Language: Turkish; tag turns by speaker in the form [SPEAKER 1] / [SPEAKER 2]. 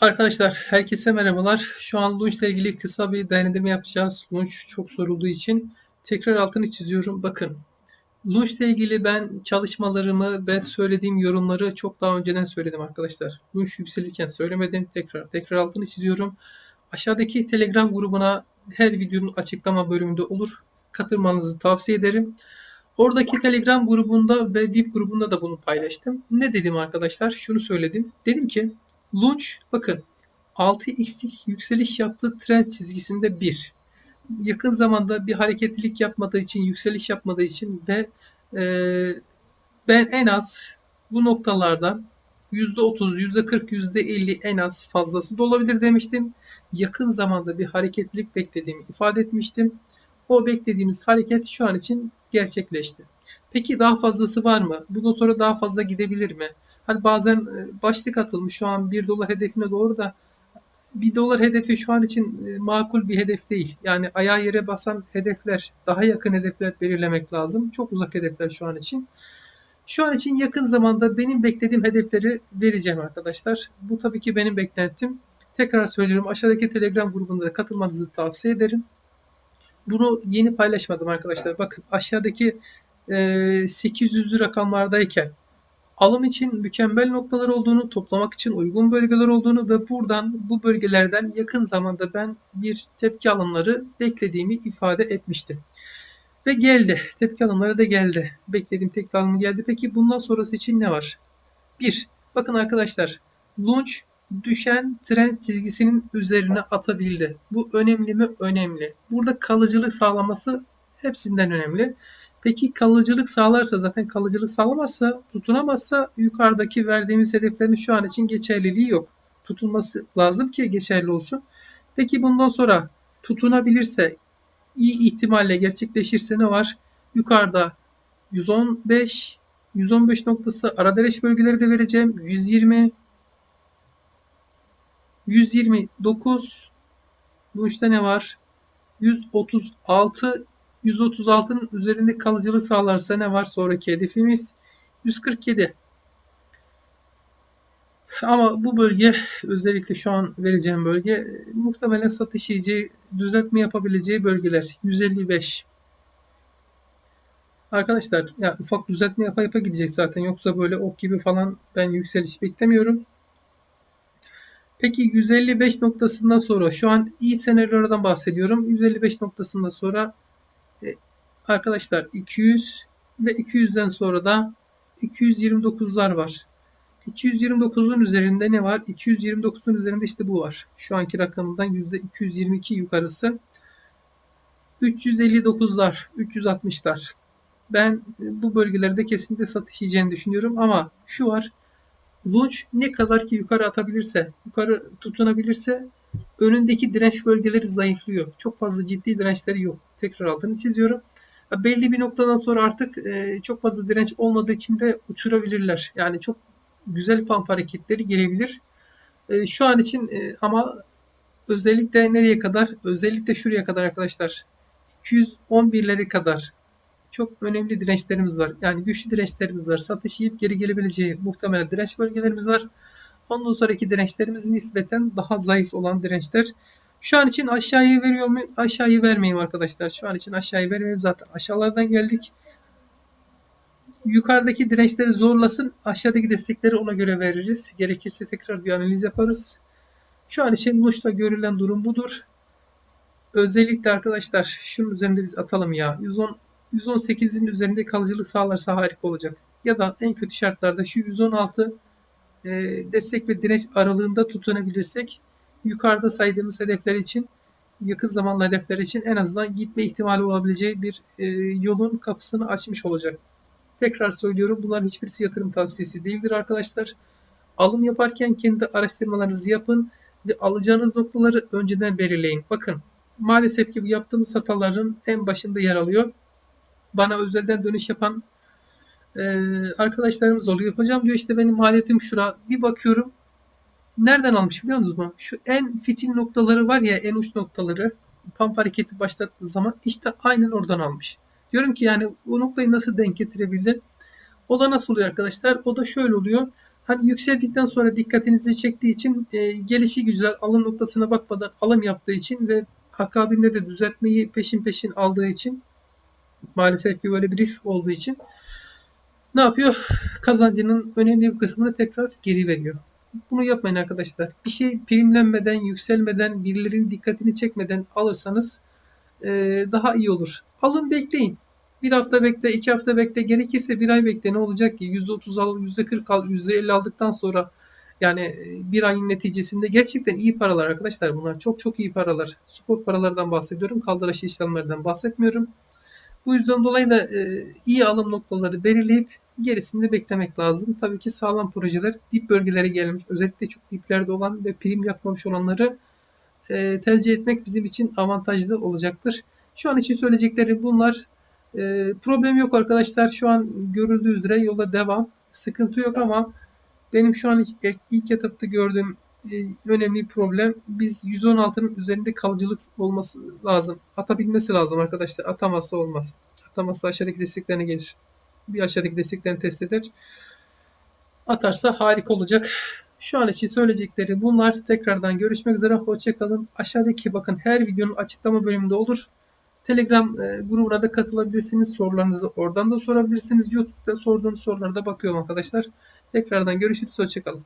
[SPEAKER 1] Arkadaşlar herkese merhabalar. Şu an Launch ile ilgili kısa bir değerlendirme yapacağız. Launch çok sorulduğu için tekrar altını çiziyorum. Bakın Launch ile ilgili ben çalışmalarımı ve söylediğim yorumları çok daha önceden söyledim arkadaşlar. Launch yükselirken söylemedim. Tekrar tekrar altını çiziyorum. Aşağıdaki Telegram grubuna her videonun açıklama bölümünde olur. Katılmanızı tavsiye ederim. Oradaki Telegram grubunda ve VIP grubunda da bunu paylaştım. Ne dedim arkadaşlar? Şunu söyledim. Dedim ki Launch bakın 6x'lik yükseliş yaptığı trend çizgisinde 1. Yakın zamanda bir hareketlilik yapmadığı için, yükseliş yapmadığı için ve e, ben en az bu noktalardan %30, %40, %50 en az fazlası da olabilir demiştim. Yakın zamanda bir hareketlilik beklediğimi ifade etmiştim. O beklediğimiz hareket şu an için gerçekleşti. Peki daha fazlası var mı? Bundan sonra daha fazla gidebilir mi? Hani bazen e, başlık atılmış şu an 1 dolar hedefine doğru da 1 dolar hedefi şu an için e, makul bir hedef değil. Yani ayağa yere basan hedefler, daha yakın hedefler belirlemek lazım. Çok uzak hedefler şu an için. Şu an için yakın zamanda benim beklediğim hedefleri vereceğim arkadaşlar. Bu tabii ki benim beklentim. Tekrar söylüyorum aşağıdaki Telegram grubunda da katılmanızı tavsiye ederim. Bunu yeni paylaşmadım arkadaşlar. Bakın aşağıdaki e, 800'lü rakamlardayken alım için mükemmel noktalar olduğunu, toplamak için uygun bölgeler olduğunu ve buradan bu bölgelerden yakın zamanda ben bir tepki alımları beklediğimi ifade etmiştim. Ve geldi. Tepki alımları da geldi. Beklediğim tepki alımı geldi. Peki bundan sonrası için ne var? 1. Bakın arkadaşlar. Launch düşen trend çizgisinin üzerine atabildi. Bu önemli mi? Önemli. Burada kalıcılık sağlaması hepsinden önemli. Peki kalıcılık sağlarsa zaten kalıcılık sağlamazsa tutunamazsa yukarıdaki verdiğimiz hedeflerin şu an için geçerliliği yok. Tutulması lazım ki geçerli olsun. Peki bundan sonra tutunabilirse iyi ihtimalle gerçekleşirse ne var? Yukarıda 115 115 noktası ara derece bölgeleri de vereceğim. 120 129 bu işte ne var? 136 136'nın üzerinde kalıcılığı sağlarsa ne var? Sonraki hedefimiz 147. Ama bu bölge özellikle şu an vereceğim bölge muhtemelen satış yiyeceği, düzeltme yapabileceği bölgeler. 155. Arkadaşlar ya ufak düzeltme yapa yapa gidecek zaten. Yoksa böyle ok gibi falan ben yükseliş beklemiyorum. Peki 155 noktasından sonra şu an iyi senaryolardan bahsediyorum. 155 noktasından sonra e, arkadaşlar 200 ve 200'den sonra da 229'lar var. 229'un üzerinde ne var? 229'un üzerinde işte bu var. Şu anki rakamından %222 yukarısı. 359'lar, 360'lar. Ben bu bölgelerde kesinlikle satış yiyeceğini düşünüyorum ama şu var. Launch ne kadar ki yukarı atabilirse, yukarı tutunabilirse önündeki direnç bölgeleri zayıflıyor. Çok fazla ciddi dirençleri yok. Tekrar altını çiziyorum. Belli bir noktadan sonra artık e, çok fazla direnç olmadığı için de uçurabilirler. Yani çok güzel pump hareketleri gelebilir. E, şu an için e, ama özellikle nereye kadar? Özellikle şuraya kadar arkadaşlar. 211'leri kadar çok önemli dirençlerimiz var. Yani güçlü dirençlerimiz var. Satış yiyip geri gelebileceği muhtemelen direnç bölgelerimiz var. Ondan sonraki dirençlerimiz nispeten daha zayıf olan dirençler. Şu an için aşağıya veriyor mu? Aşağıyı vermeyeyim arkadaşlar. Şu an için aşağıyı vermeyeyim. Zaten aşağılardan geldik. Yukarıdaki dirençleri zorlasın. Aşağıdaki destekleri ona göre veririz. Gerekirse tekrar bir analiz yaparız. Şu an için Nuş'ta görülen durum budur. Özellikle arkadaşlar şunun üzerinde biz atalım ya. 110 118'in üzerinde kalıcılık sağlarsa harika olacak. Ya da en kötü şartlarda şu 116 e, destek ve direnç aralığında tutunabilirsek yukarıda saydığımız hedefler için yakın zamanlı hedefler için en azından gitme ihtimali olabileceği bir e, yolun kapısını açmış olacak. Tekrar söylüyorum bunların hiçbirisi yatırım tavsiyesi değildir arkadaşlar. Alım yaparken kendi araştırmalarınızı yapın ve alacağınız noktaları önceden belirleyin. Bakın maalesef ki bu yaptığımız hataların en başında yer alıyor. Bana özelden dönüş yapan e, arkadaşlarımız oluyor. Hocam diyor işte benim maliyetim şura. Bir bakıyorum nereden almış biliyor musunuz? Şu en fitil noktaları var ya en uç noktaları pump hareketi başlattığı zaman işte aynen oradan almış. Diyorum ki yani o noktayı nasıl denk getirebildin? O da nasıl oluyor arkadaşlar? O da şöyle oluyor. Hani yükseldikten sonra dikkatinizi çektiği için e, gelişi güzel alım noktasına bakmadan alım yaptığı için ve akabinde de düzeltmeyi peşin peşin aldığı için maalesef ki böyle bir risk olduğu için ne yapıyor? Kazancının önemli bir kısmını tekrar geri veriyor. Bunu yapmayın arkadaşlar. Bir şey primlenmeden, yükselmeden, birilerinin dikkatini çekmeden alırsanız e, daha iyi olur. Alın bekleyin. Bir hafta bekle, iki hafta bekle, gerekirse bir ay bekle. Ne olacak ki? %30 al, %40 al, %50 aldıktan sonra yani e, bir ayın neticesinde gerçekten iyi paralar arkadaşlar bunlar. Çok çok iyi paralar. Spot paralardan bahsediyorum. Kaldıraç işlemlerden bahsetmiyorum. Bu yüzden dolayı da e, iyi alım noktaları belirleyip gerisini beklemek lazım. Tabii ki sağlam projeler dip bölgelere gelmiş. Özellikle çok diplerde olan ve prim yapmamış olanları e, tercih etmek bizim için avantajlı olacaktır. Şu an için söyleyecekleri bunlar. E, problem yok arkadaşlar. Şu an görüldüğü üzere yola devam. Sıkıntı yok ama benim şu an ilk, ilk etapta gördüğüm e, önemli problem biz 116'nın üzerinde kalıcılık olması lazım. Atabilmesi lazım arkadaşlar. Atamazsa olmaz. Atamazsa aşağıdaki desteklerine gelir. Bir aşağıdaki desteklerini test eder. Atarsa harika olacak. Şu an için söyleyecekleri bunlar. Tekrardan görüşmek üzere. Hoşçakalın. Aşağıdaki bakın her videonun açıklama bölümünde olur. Telegram e, grubuna da katılabilirsiniz. Sorularınızı oradan da sorabilirsiniz. YouTube'da sorduğunuz sorulara da bakıyorum arkadaşlar. Tekrardan görüşürüz. Hoşçakalın.